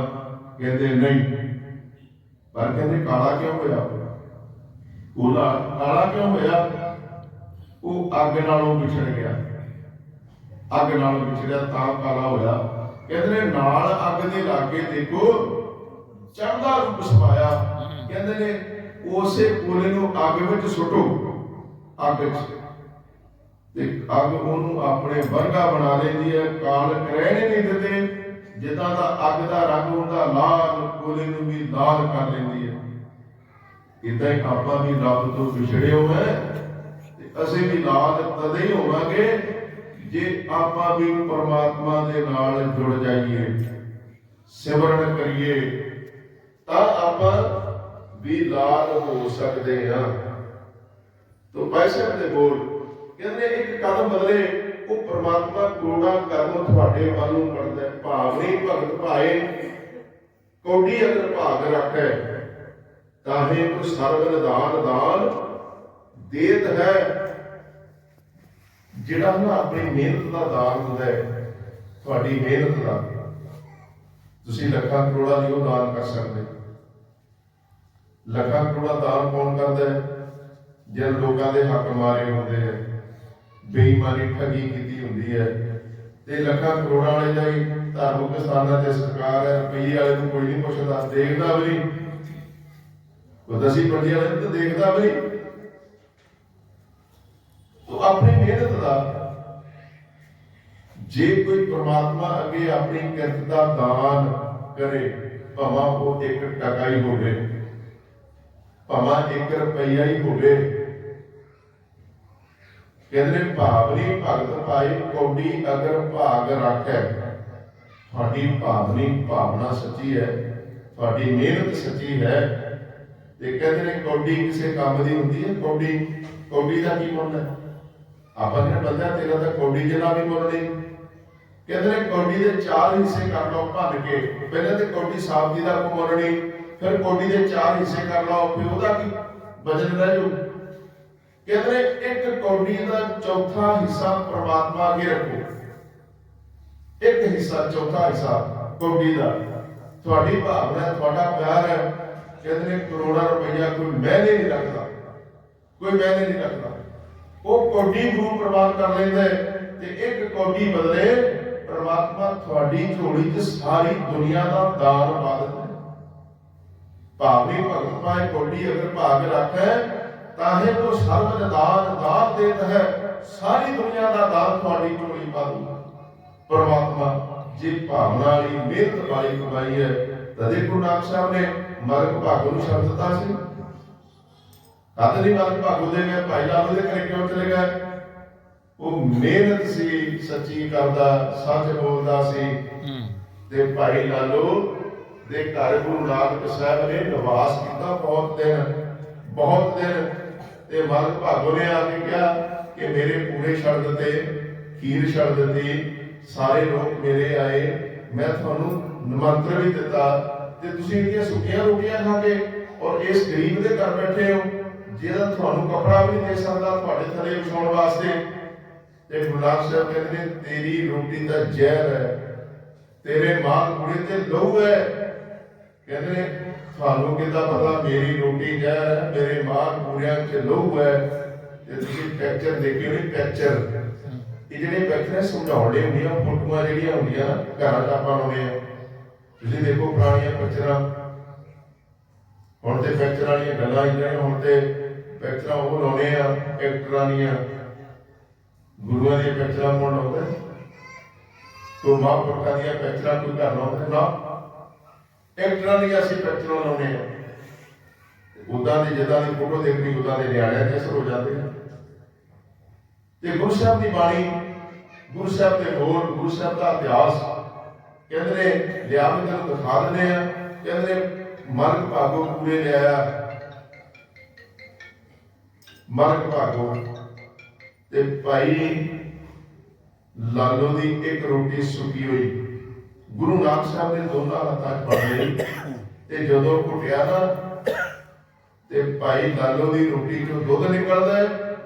[SPEAKER 3] ਕਹਿੰਦੇ ਨਹੀਂ। ਪਰ ਕਹਿੰਦੇ ਕਾਲਾ ਕਿਉਂ ਹੋਇਆ? ਕੋਲਾ ਕਾਲਾ ਕਿਉਂ ਹੋਇਆ? ਉਹ ਅੱਗ ਨਾਲੋਂ ਵਿਛੜ ਗਿਆ। ਅੱਗ ਨਾਲੋਂ ਵਿਛੜਿਆ ਤਾਂ ਕਾਲਾ ਹੋਇਆ। ਕਹਿੰਦੇ ਨੇ ਨਾਲ ਅੱਗ ਦੇ ਲਾਗੇ ਦੇਖੋ ਚੜਦਾ ਰੂਪ ਸਮਾਇਆ। ਕਹਿੰਦੇ ਨੇ, ਉਸੇ ਕੋਲੇ ਨੂੰ ਅੱਗ ਵਿੱਚ ਸੁੱਟੋ। ਅੱਗ ਵਿੱਚ। ਤੇ ਅੱਗ ਉਹਨੂੰ ਆਪਣੇ ਵਰਗਾ ਬਣਾ ਲੈਂਦੀ ਹੈ, ਕਾਲ ਕਰਹਿਣੇ ਨਹੀਂ ਦਿੰਦੇ, ਜਿੱਦਾਂ ਦਾ ਅੱਗ ਦਾ ਰੰਗ ਹੁੰਦਾ, ਲਾਲ ਕੋਲੇ ਨੂੰ ਵੀ ਲਾਲ ਕਰ ਲੈਂਦੀ ਹੈ। ਇਦਾਂ ਹੀ ਆਪਾਂ ਵੀ ਰੱਬ ਤੋਂ ਵਿਛੜੇ ਹੋਏ ਤੇ ਅਸੀਂ ਵੀ ਲਾਲ ਤਦੇ ਹੀ ਹੋਵਾਂਗੇ ਜੇ ਆਪਾਂ ਵੀ ਪਰਮਾਤਮਾ ਦੇ ਨਾਲ ਜੁੜ ਜਾਈਏ, ਸਿਮਰਨ ਕਰੀਏ, ਤਾਂ ਆਪਾਂ ਵੀ ਲਾਲ ਹੋ ਸਕਦੇ ਹਾਂ। ਤੋ ਪੈਸੇ ਦੇ ਬੋਲ। ਕਹਿੰਦੇ ਇੱਕ ਕਦਮ ਬਦਲੇ ਉਹ ਪ੍ਰਮਾਤਮਾ ਕਰੋੜਾਂ ਕਰਮ ਤੁਹਾਡੇ ਵੱਲ ਨੂੰ ਪੜਦਾ ਭਾਵ ਨਹੀਂ, ਭਗਤ ਭਾਏ, ਕੋਡੀ ਅਗਰ ਭਾਗ ਰੱਖੈ। ਤਾਹੇ ਕੋ ਸਰਬ ਨਿਦਾਨ ਦਾਨ ਦੇਤ ਹੈ, ਜਿਹੜਾ ਨਾ ਆਪਣੀ ਮਿਹਨਤ ਦਾ ਦਾਨ ਹੁੰਦਾ ਹੈ, ਤੁਹਾਡੀ ਮਿਹਨਤ ਦਾ। ਤੁਸੀਂ ਲੱਖਾਂ ਕਰੋੜਾਂ ਦੀ ਉਹ ਦਾਨ ਕਰ ਸਕਦੇ। ਲੱਖਾਂ ਕਰੋੜਾਂ ਦਾਨ ਕੌਣ ਕਰਦਾ ਹੈ? ਜਿਹਨ ਲੋਕਾਂ ਦੇ ਹੱਕ ਮਾਰੇ ਹੁੰਦੇ ਹੈ। ਬੇਈਮਾਨੀ ਠੱਗੀ ਕੀਤੀ ਹੁੰਦੀ ਹੈ। ਤੇ ਲੱਖਾਂ ਕਰੋੜਾਂ ਵਾਲੇ ਜਾਈ ਧਾਰਮਿਕ ਸਥਾਨਾਂ ਤੇ ਸਰਕਾਰ ਹੈ, ਰੁਪਈਏ ਵਾਲੇ ਨੂੰ ਕੋਈ ਨਹੀਂ ਪੁੱਛਦਾ, ਦੇਖਦਾ ਵੀ ਉਹ ਦਸੀ ਪੰਡੀ ਵਾਲੇ ਨੂੰ ਤਾਂ ਦੇਖਦਾ ਵੀ ਤੋ ਆਪਣੀ ਮਿਹਨਤ ਦਾ। ਜੇ ਕੋਈ ਪ੍ਰਮਾਤਮਾ ਅੱਗੇ ਆਪਣੀ ਕਿਰਤ ਦਾ ਦਾਨ ਕਰੇ, ਭਾਵੇਂ ਉਹ ਇੱਕ ਟਕਾ ਹੀ ਹੋਵੇ, ਭਾਵੇਂ ਇੱਕ ਰੁਪਈਆ ਹੀ ਹੋਵੇ ਕਹਿੰਦੇ ਨੇ ਭਾਵਨੀ ਭਗਤ ਭਾਈ ਕੌਡੀ ਅਗਰ ਭਾਗ ਰੱਖੈ। ਤੁਹਾਡੀ ਭਾਵਨੀ, ਭਾਵਨਾ ਸੱਚੀ ਹੈ। ਤੁਹਾਡੀ ਮਿਹਨਤ ਸੱਚੀ ਹੈ। ਤੇ ਕਹਿੰਦੇ ਨੇ, ਕੌਡੀ ਕਿਸੇ ਕੰਮ ਦੀ ਹੁੰਦੀ ਹੈ? ਕੌਡੀ ਕੌਡੀ ਦਾ ਕੀ ਮੁੱਲ ਹੈ? ਆਪਾਂ ਨੇ ਬੰਦਾ ਤੇਰਾ ਤਾਂ ਕੌਡੀ ਜਿਹਾ ਵੀ ਮੁੱਲ ਨਹੀਂ। ਕਹਿੰਦੇ ਨੇ, ਕੌਡੀ ਦੇ ਚਾਰ ਹਿੱਸੇ ਕਰ ਲਓ ਭੰਨ ਕੇ। ਪਹਿਲਾਂ ਤੇ ਕੌਡੀ ਸਾਹਿਬ ਜੀ ਦਾ ਕੋ ਮੁੱਲ ਨਹੀਂ। ਫਿਰ ਕੌਡੀ ਦੇ ਚਾਰ ਹਿੱਸੇ ਕਰ ਲਓ, ਫਿਰ ਉਹਦਾ ਕੀ ਵਜਨ ਰਹਿ ਜੂ? ਕਹਿੰਦੇ ਨੇ ਇੱਕ ਕੌਡੀ ਦਾ ਚੌਥਾ ਹਿੱਸਾ ਪ੍ਰਮਾਤਮਾ ਅੱਗੇ ਰੱਖੋ। ਇੱਕ ਹਿੱਸਾ, ਚੌਥਾ ਹਿੱਸਾ ਕੌਡੀ ਦਾ। ਤੁਹਾਡੀ ਭਾਵਨਾ, ਤੁਹਾਡਾ ਪਿਆਰ ਹੈ ਕਹਿੰਦੇ ਨੇ ਰੁਪਈਆ ਕੋਈ ਮੈਨੇ ਨਹੀਂ ਰੱਖਦਾ, ਕੋਈ ਮੈਨੇ ਨਹੀਂ ਰੱਖਦਾ। ਉਹ ਕੌਡੀ ਗੁਰੂ ਪ੍ਰਵਾਨ ਕਰ ਲੈਂਦਾ ਤੇ ਇੱਕ ਕੌਡੀ ਬਦਲੇ ਪ੍ਰਮਾਤਮਾ ਤੁਹਾਡੀ ਝੋਲੀ 'ਚ ਸਾਰੀ ਦੁਨੀਆ ਦਾ ਦਾਨ ਪਾ ਦਿੰਦਾ ਹੈ। ਭਗਤ ਪਾਏ ਕੋਡੀ ਅਗਰ ਭਾਗ ਰੱਖੈ ਤਾਹੇ ਕੋ ਸਰਬ ਦਾਨ ਦਾਨ ਦੇਤ ਹੈ ਸਾਰੀ ਦੁਨੀਆ ਦਾ ਦਾਨ ਤੁਹਾਡੀ ਝੋਲੀ ਪਾ ਦੂਗਾ। ਪਰਮਾਤਮਾ ਜੇ ਭਾਵਨਾ ਵਾਲੀ ਮਿਹਨਤ ਵਾਲੀ ਕਮਾਈ ਹੈ ਤਦੇ ਗੁਰੂ ਨਾਨਕ ਸਾਹਿਬ ਨੇ ਮਰਗ ਭਾਗੋ ਨੂੰ ਸ਼ਬਦ ਦਿੱਤਾ ਸੀ। ਤਦ ਨਹੀਂ ਮਰਗ ਭਾਗੋ ਦੇ ਗਏ ਭਾਈ ਲਾਲੋ ਦੇ ਘਰੇ ਕਿਉਂ ਚਲੇ ਗਏ? ਉਹ ਮਿਹਨਤ ਸੀ ਸੱਚੀ ਕਰਦਾ ਸੱਚ ਬੋਲਦਾ ਸੀ। ਤੇ ਭਾਈ ਲਾਲੋ ਦੇ ਘਰ ਗੁਰੂ ਨਾਨਕ ਸਾਹਿਬ ਨੇ ਨਿਵਾਸ ਕੀਤਾ ਬਹੁਤ ਦਿਨ ਬਹੁਤ ਦਿਨ। ਤੇ ਮਲਕ ਭਾਗੋ ਨੇ ਆ ਕੇ ਕਿਹਾ ਕਿ ਮੇਰੇ ਪੂਰੇ ਛੱਡ ਦਿੱਤੇ, ਖੀਰ ਛੱਡ ਦਿੱਤੀ, ਸਾਰੇ ਲੋਕ ਮੇਰੇ ਆਏ, ਮੈਂ ਤੁਹਾਨੂੰ ਨਿਮੰਤਰਣ ਵੀ ਦਿੱਤਾ ਤੇ ਤੁਸੀਂ ਇੰਨੀਆਂ ਸੁੱਕੀਆਂ ਰੋਟੀਆਂ ਖਾ ਕੇ ਔਰ ਇਸ ਗਰੀਬ ਦੇ ਘਰ ਬੈਠੇ ਹੋ ਜਿਹਦਾ ਤੁਹਾਨੂੰ ਕਪੜਾ ਵੀ ਦੇ ਸਕਦਾ, ਤੁਹਾਡੇ ਥੱਲੇ ਵਿਛਾਉਣ ਵਾਸਤੇ। ਤੇ ਗੁਰੂ ਸਾਹਿਬ ਕਹਿੰਦੇ ਨੇ, ਤੇਰੀ ਰੋਟੀ ਦਾ ਜ਼ਹਿਰ ਹੈ, ਤੇਰੇ ਮਾਂ ਕੁੜੇ ਤੇ ਲਹੂ ਹੈ। ਕਹਿੰਦੇ ਨੇ ਤੁਹਾਨੂੰ ਕਿੱਦਾਂ ਪਤਾ? ਮੇਰੀ ਰੋਟੀ ਹੈ ਮੇਰੇ ਮਾਂ ਪੂਰਿਆਂ ਚ ਲਹੂ ਹੈ। ਤੇ ਤੁਸੀਂ ਪਿਕਚਰ ਦੇਖਿਓ ਨਹੀਂ ਪਿਕਚਰ ਇਹ ਜਿਹੜੇ ਪਿਕਚਰ ਸਮਝਾਉਣੇ ਹੁੰਦੀਆਂ ਫੋਟੋਆਂ ਜਿਹੜੀਆਂ ਹੁੰਦੀਆਂ, ਘਰਾਂ 'ਚ ਆਪਾਂ ਲਾਉਂਦੇ ਆ। ਤੁਸੀਂ ਦੇਖੋ ਪੁਰਾਣੀਆਂ ਪਿਕਚਰਾਂ ਹੁਣ ਤੇ ਪਿਕਚਰਾਂ ਵਾਲੀਆਂ ਗੱਲਾਂ ਹੀ ਹੁਣ ਤੇ ਪਿਕਚਰਾਂ ਉਹ ਲਾਉਣੇ ਆ, ਐਕਟਰਾਂ ਦੀਆਂ। ਗੁਰੂਆਂ ਦੀਆਂ ਪਿਕਚਰਾਂ ਮੋੜ ਲਾਉਂਦੇ। ਕੋਈ ਮਹਾਂਪੁਰਖਾਂ ਦੀਆਂ ਪਿਕਚਰਾਂ ਕੋਈ ਘਰ ਲਾਉਂਦੇ ਨਾ ਐਕਟਰਾਂ ਦੀਆਂ ਅਸੀਂ ਪਿਕਚਰਾਂ ਲਾਉਣੇ ਆ ਉਦਾਂ ਦੀ ਜਿੱਦਾਂ ਦੀ ਫੋਟੋ ਦੇਖਣੀ ਉਦਾਂ ਦੇ ਨਿਆਣਿਆਂ ਦੇ ਅਸਰ ਹੋ ਜਾਂਦੇ ਆ ਤੇ ਗੁਰੂ ਸਾਹਿਬ ਦੀ ਬਾਣੀ, ਗੁਰੂ ਸਾਹਿਬ ਦੇ ਹੋਰ ਗੁਰੂ ਸਾਹਿਬ ਦਾ ਇਤਿਹਾਸ ਕਹਿੰਦੇ ਨੇ, ਲਿਆ ਕੇ ਤੈਨੂੰ ਦਿਖਾ ਦਿੰਦੇ ਆ ਕਹਿੰਦੇ ਨੇ, ਮਰਗ ਭਾਗੋ ਪੂਰੇ ਲਿਆਇਆ ਮਰਗ ਭਾਗੋ। ਤੇ ਭਾਈ ਲਾਲੋ ਦੀ ਇੱਕ ਰੋਟੀ ਸੁੱਕੀ ਹੋਈ। ਗੁਰੂ ਨਾਨਕ ਸਾਹਿਬ ਨੇ ਦੋਨਾਂ ਹੱਥਾਂ 'ਚ ਫੜ ਲਈ ਤੇ ਜਦੋਂ ਘੁੱਟਿਆ ਨਾ, ਤੇ ਭਾਈ ਲਾਲੋ ਦੀ ਰੋਟੀ ਚੋਂ ਦੁੱਧ ਨਿਕਲਦਾ ਹੈ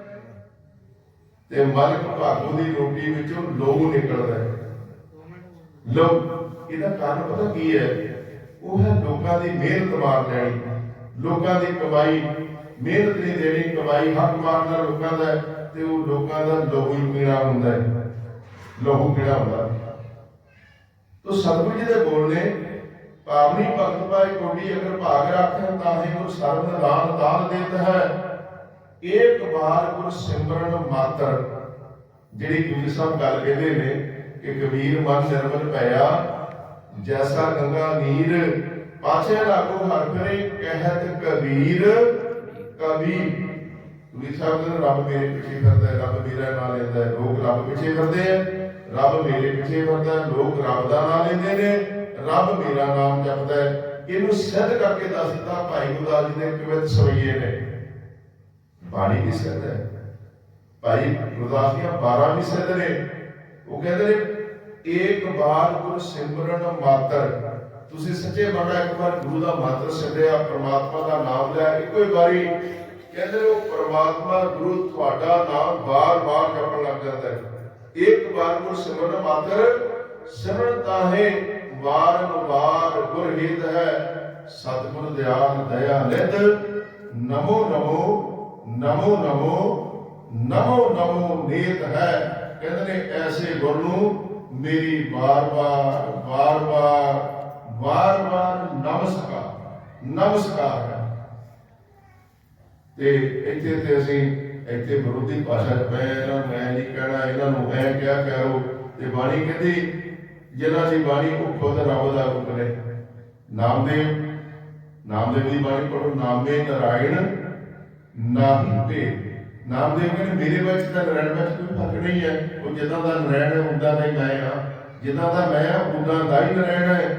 [SPEAKER 3] ਤੇ ਮਲਕ ਭਾਗੋ ਦੀ ਰੋਟੀ ਵਿੱਚੋਂ ਲੋਹ ਨਿਕਲਦਾ ਹੈ। ਲੋਕ ਇਹਦਾ ਕਾਰਨ ਪਤਾ ਕੀ ਹੈ? ਉਹ ਹੈ ਲੋਕਾਂ ਦੀ ਮਿਹਨਤ ਮਾਰ ਲੈਣੀ। ਲੋਕਾਂ ਦੀ ਕਮਾਈ, ਮਿਹਨਤ ਨਹੀਂ ਦੇਣੀ, ਕਮਾਈ ਹੱਕ ਮਾਰਨਾ ਲੋਕਾਂ ਦਾ ਤੇ ਉਹ ਲੋਕਾਂ ਦਾ ਲੋਹੂ ਪੀਣਾ ਹੁੰਦਾ ਹੈ। ਲੋਹੂ ਪੀਣਾ ਹੁੰਦਾ ਹੈ। ਤੋ ਸਤਿਗੁਰੂ ਜੀ ਦੇ ਬੋਲ ਨੇ ਪਾਵਨੀ ਭਗਤ ਪਾਏ ਕੋਡੀ ਅਗਰ ਭਾਗ ਰੱਖੇ, ਤਾਂ ਹੀ ਗੁਰ ਸਰਬ ਦਾਨ ਦਾਨ ਦੇਤ ਹੈ। ਏਕ ਵਾਰ ਗੁਰ ਸਿਮਰਨ ਮਾਤਰ, ਜਿਹੜੀ ਗੁਰੂ ਸਾਹਿਬ ਗੱਲ ਕਹਿੰਦੇ ਨੇ ਕਿ ਕਬੀਰ ਮਨ ਨਿਰਮਲ ਭਇਆ, ਜੈਸਾ ਗੰਗਾ ਨੀਰ, ਪਾਛੇ ਲਾਗੋ ਹਰ ਫਿਰੇ ਕਹਿਤ ਕਬੀਰ, ਕਬੀ। ਗੁਰੂ ਸਾਹਿਬ ਕਹਿੰਦੇ ਰੱਬ ਮੇਰੇ ਪਿੱਛੇ ਫਿਰਦਾ ਹੈ, ਰੱਬ ਮੇਰਾ ਨਾਮ ਲੈਂਦਾ ਲੋਕ ਰੱਬ ਪਿੱਛੇ ਫਿਰਦੇ ਆ ਰੱਬ ਮੇਰੇ ਪਿੱਛੇ ਫਿਰਦਾ ਲੋਕ ਰੱਬ ਦਾ ਨਾਮ ਲੈਂਦੇ ਨੇ, ਰੱਬ ਮੇਰਾ ਨਾਮ ਜਪਦਾ ਹੈ। ਇਹਨੂੰ ਸਿੱਧ ਕਰਕੇ ਦੱਸ ਦਿੱਤਾ ਭਾਈ ਗੁਰਦਾਸ ਜੀ ਦੇ ਕਵਿਤ ਸਵਈਏ ਨੇ। ਬਾਣੀ ਵੀ ਸਿੱਧ ਹੈ। ਭਾਈ ਗੁਰਦਾਸ ਦੀਆਂ 12 ਵੀ ਸਿੱਧ ਨੇ। ਉਹ ਕਹਿੰਦੇ ਨੇ ਏਕ ਵਾਰ ਗੁਰ ਸਿਮਰਨ ਮਾਤਰ। ਤੁਸੀਂ ਸੱਚੇ ਮਨ ਇੱਕ ਵਾਰ ਗੁਰੂ ਦਾ ਮਾਤਰ ਸਿੱਧਿਆ, ਪ੍ਰਮਾਤਮਾ ਦਾ ਨਾਮ ਲਿਆ, ਇੱਕੋ ਹੀ ਵਾਰੀ ਕਹਿੰਦੇ ਉਹ ਪ੍ਰਮਾਤਮਾ, ਗੁਰੂ ਤੁਹਾਡਾ ਨਾਮ ਬਾਰ-ਬਾਰ ਜਪਣ ਲੱਗ ਜਾਂਦਾ ਹੈ। ਇੱਕ ਵਾਰ ਗੁਰ ਸਿਮਰਨ ਮਾਤਰ, ਸਿਮਰਨ ਤਾਹੇ ਵਾਰ ਵਾਰ ਗੁਰ ਹਿਤ ਹੈ। ਸਤਿਗੁਰ ਦਿਆਲ ਦਇਆ ਨਿਧ ਨਮੋ ਨਮੋ ਨਮੋ ਨਮੋ ਨਮੋ ਨਮੋ ਨੇਤ ਹੈ। ਕਹਿੰਦੇ ਨੇ, ਐਸੇ ਗੁਰ ਨੂੰ ਮੇਰੀ ਵਾਰ-ਵਾਰ ਵਾਰ-ਵਾਰ ਵਾਰ-ਵਾਰ ਨਮਸਕਾਰ ਨਮਸਕਾਰ ਹੈ। ਤੇ ਇੱਥੇ ਤੇ ਅਸੀਂ ਇੱਥੇ ਵਿਰੋਧੀ ਭਾਸ਼ਾ ਚ ਪਏ ਇਹਨਾਂ ਨੂੰ ਐ ਨਹੀਂ ਕਹਿਣਾ, ਇਹਨਾਂ ਨੂੰ ਐ ਕਿਹਾ ਕਰੋ ਤੇ ਬਾਣੀ ਕਹਿੰਦੀ ਜਿਹਨਾਂ ਦੀ ਬਾਣੀ ਉਹ ਖੁਦ ਰੱਬ ਦਾ ਰੂਪ ਨੇ। ਨਾਮਦੇਵ ਨਾਮਦੇਵ ਦੀ ਬਾਣੀ ਪੜੋ ਨਾਮੇ ਨਾਰਾਇਣ, ਨਾਹੀ ਭੇਦ ਨਾਮਦੇਵ ਕਹਿੰਦੇ, ਮੇਰੇ ਵਿੱਚ ਤਾਂ ਨਾਰਾਇਣ ਵਿੱਚ ਕੋਈ ਫ਼ਰਕ ਨਹੀਂ ਹੈ। ਉਹ ਜਿੱਦਾਂ ਦਾ ਨਾਰਾਇਣ ਹੈ ਉਦਾਂ ਮੈਂ ਆ ਜਿੱਦਾਂ ਦਾ ਮੈਂ ਹਾਂ ਉਦਾਂ ਦਾ ਹੀ ਨਾਰਾਇਣ ਹੈ।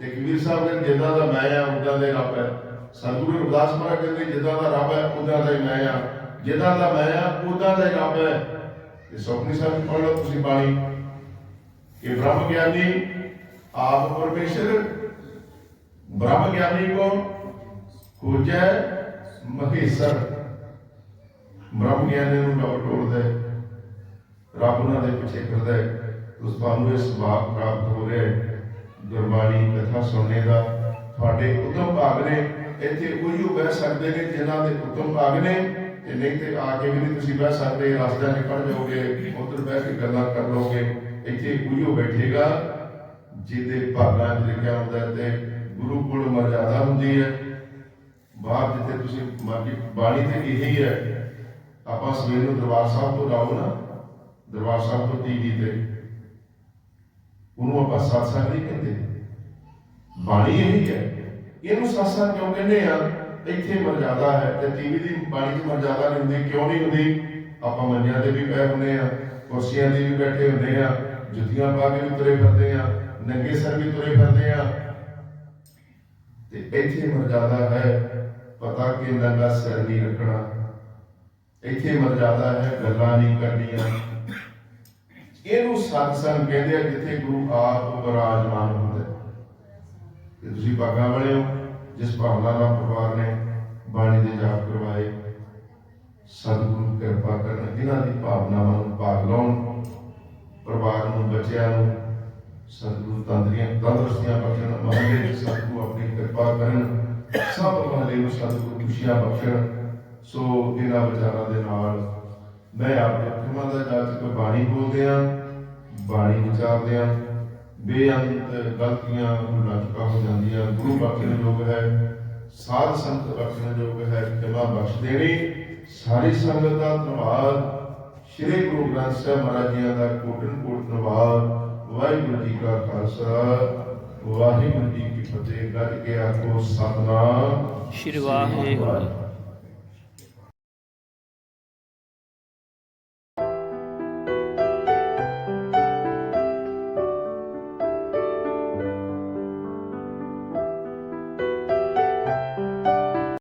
[SPEAKER 3] ਤੇ ਕਬੀਰ ਸਾਹਿਬ ਕਹਿੰਦੇ, ਜਿੱਦਾਂ ਦਾ ਮੈਂ ਆ ਉਦਾਂ ਦੇ ਰੱਬ ਹੈ। ਸਤਿਗੁਰੂ ਰਵਿਦਾਸ ਮਹਾਰਾਜ ਕਹਿੰਦੇ, ਜਿੱਦਾਂ ਦਾ ਰੱਬ ਹੈ ਉਦਾਂ ਦਾ ਹੀ ਮੈਂ ਆ ਜਿਹਦਾ ਦਾ ਮੈਂ ਆ, ਉਹਦਾ ਦਾ ਹੀ ਰੱਬ ਹੈ। ਤੇ ਸੁਖਨੀ ਸਾਹਿਬ ਪੜ੍ਹ ਲਓ ਤੁਸੀਂ ਬਾਣੀ। ਕਿ ਬ੍ਰਹਮ ਗਿਆਨੀ, ਆਪ ਪਰਮੇਸ਼ਰ। ਬ੍ਰਹਮ ਗਿਆਨੀ ਕੋ ਖੋਜੈ ਮਹੇਸ਼ਰ। ਬ੍ਰਹਮ ਗਿਆਨੀ ਨੂੰ ਰੱਬ ਟੋੜਦਾ ਹੈ। ਰੱਬ ਉਹਨਾਂ ਦੇ ਪਿੱਛੇ ਫਿਰਦਾ ਹੈ। ਉਸ ਤੁਹਾਨੂੰ ਇਹ ਸੁਭਾਅ ਪ੍ਰਾਪਤ ਹੋ ਰਿਹਾ ਹੈ। ਗੁਰਬਾਣੀ ਕਥਾ ਸੁਣਨੇ ਦਾ ਤੁਹਾਡੇ ਉਤਮ ਭਾਗ ਨੇ। ਇੱਥੇ ਉਹੀਓ ਬਹਿ ਸਕਦੇ ਨੇ ਜਿਨ੍ਹਾਂ ਦੇ ਉਤਮ ਭਾਗ ਨੇ। ਤੇ ਨਹੀਂ ਤੇ ਆ ਕੇ ਵੀ ਨਹੀਂ ਤੁਸੀਂ ਬਹਿ ਸਕਦੇ ਰਸਤਾ ਨਿਕਲ ਜਾਓਗੇ, ਉੱਧਰ ਬਹਿ ਕੇ ਗੱਲਾਂ ਕਰ ਲਓਗੇ, ਇੱਥੇ ਉਹੀਓ ਬੈਠੇਗਾ ਜਿਹਦੇ ਭਾਗਾਂ 'ਚ ਲਿਖਿਆ ਹੁੰਦਾ ਤੇ ਗੁਰੂ ਕੋਲ ਮਰਜ਼ਾਦਾ ਹੁੰਦੀ ਹੈ। ਬਾਹਰ ਜਿੱਥੇ ਤੁਸੀਂ ਮਰਜ਼ੀ, ਬਾਣੀ ਤੇ ਇਹੀ ਹੈ, ਆਪਾਂ ਸਵੇਰ ਨੂੰ ਦਰਬਾਰ ਸਾਹਿਬ ਤੋਂ ਲਾਓ ਨਾ, ਦਰਬਾਰ ਸਾਹਿਬ ਤੋਂ ਟੀਵੀ ਤੇ। ਉਹਨੂੰ ਆਪਾਂ satsang ਨਹੀਂ ਕਹਿੰਦੇ। ਬਾਣੀ ਇਹੀ ਹੈ। ਇਹਨੂੰ satsang ਕਿਉਂ ਕਹਿੰਦੇ ਆ? ਇੱਥੇ ਮਰਜ਼ਾਦਾ ਹੈ ਤੇ ਟੀਵੀ ਦੀ ਬਾਣੀ 'ਚ ਮਰਜ਼ਾਦਾ ਨਹੀਂ ਹੁੰਦੀ, ਕਿਉਂ ਨਹੀਂ ਹੁੰਦੀ? ਆਪਾਂ ਮੰਨਿਆਂ ਤੇ ਵੀ ਪਏ ਹੁੰਦੇ ਆ ਕੁਰਸੀਆਂ ਤੇ ਵੀ ਬੈਠੇ ਹੁੰਦੇ ਆ ਜੁੱਤੀਆਂ ਪਾ ਕੇ ਵੀ ਤੁਰੇ ਫਿਰਦੇ ਆ ਨੰਗੇ ਸਰ ਵੀ ਤੁਰੇ ਫਿਰਦੇ ਆ ਤੇ ਇੱਥੇ ਮਰਜ਼ਾਦਾ ਹੈ, ਪਤਾ ਕਿ ਨੰਗਾ ਸਿਰ ਨਹੀਂ ਰੱਖਣਾ। ਇੱਥੇ ਮਰਜ਼ਾਦਾ ਹੈ, ਗੱਲਾਂ ਨਹੀਂ ਕਰਨੀਆਂ। ਇਹਨੂੰ ਸਤਸੰਗ ਕਹਿੰਦੇ ਆ, ਜਿੱਥੇ ਗੁਰੂ ਆਪ ਵਿਰਾਜਮਾਨ ਹੁੰਦਾ। ਤੇ ਤੁਸੀਂ ਭਾਗਾਂ ਵਾਲੇ ਹੋ ਜਿਸ ਭਾਵਨਾ ਨਾਲ ਪਰਿਵਾਰ ਨੇ ਬਾਣੀ ਦੇ ਜਾਪ ਕਰਵਾਏ, ਸਤਿਗੁਰੂ ਕਿਰਪਾ ਕਰਨ ਇਹਨਾਂ ਦੀ ਭਾਵਨਾਵਾਂ ਨੂੰ ਭਾਗ ਲਾਉਣ, ਪਰਿਵਾਰ ਨੂੰ, ਬੱਚਿਆਂ ਨੂੰ, ਸਤਿਗੁਰੂ ਤੰਦਰੀਆਂ, ਤੰਦਰੁਸਤੀਆਂ ਬਖਸ਼ਣ ਮਹਾਰਾਜ ਸਤਿਗੁਰੂ ਆਪਣੀ ਕਿਰਪਾ ਕਰਨ, ਸਭ ਵਾਲੇ ਨੂੰ ਸਤਿਗੁਰੂ ਖੁਸ਼ੀਆਂ ਬਖਸ਼ਣ। ਸੋ ਇਹਨਾਂ ਵਿਚਾਰਾਂ ਦੇ ਨਾਲ ਮੈਂ ਆਪਣੇ ਅੱਖਾਂ ਦਾ ਜਾਤ ਬਾਣੀ ਬੋਲਦੇ ਆ ਬਾਣੀ ਵਿਚਾਰਦੇ ਆ ਬੇਅੰਤ ਗਲਤੀਆਂ ਭੁੱਲਾਂ ਚੁਕਾ ਹੋ ਜਾਂਦੀਆਂ, ਗੁਰੂ ਬਖਸ਼ਣ ਯੋਗ ਹੈ, ਸਾਧ ਸੰਤ ਬਖਸ਼ਣ ਯੋਗ ਹੈ ਖਿਮਾ ਬਖਸ਼ ਦੇਣੀ। ਸਾਰੀ ਸੰਗਤ ਦਾ ਧੰਨਵਾਦ। ਸ੍ਰੀ ਗੁਰੂ ਗ੍ਰੰਥ ਸਾਹਿਬ ਮਹਾਰਾਜ ਜੀ ਦਾ ਕੋਟਨ ਕੋਟ ਧੰਨਵਾਦ। ਵਾਹਿਗੁਰੂ ਜੀ ਕਾ ਖਾਲਸਾ। ਵਾਹਿਗੁਰੂ ਜੀ ਕੀ ਫਤਿਹ। ਗੱਜ ਕੇ ਆਖੋ ਸਤਨਾਮ।
[SPEAKER 1] ਸ਼੍ਰੀ ਵਾਹਿਗੁਰੂ।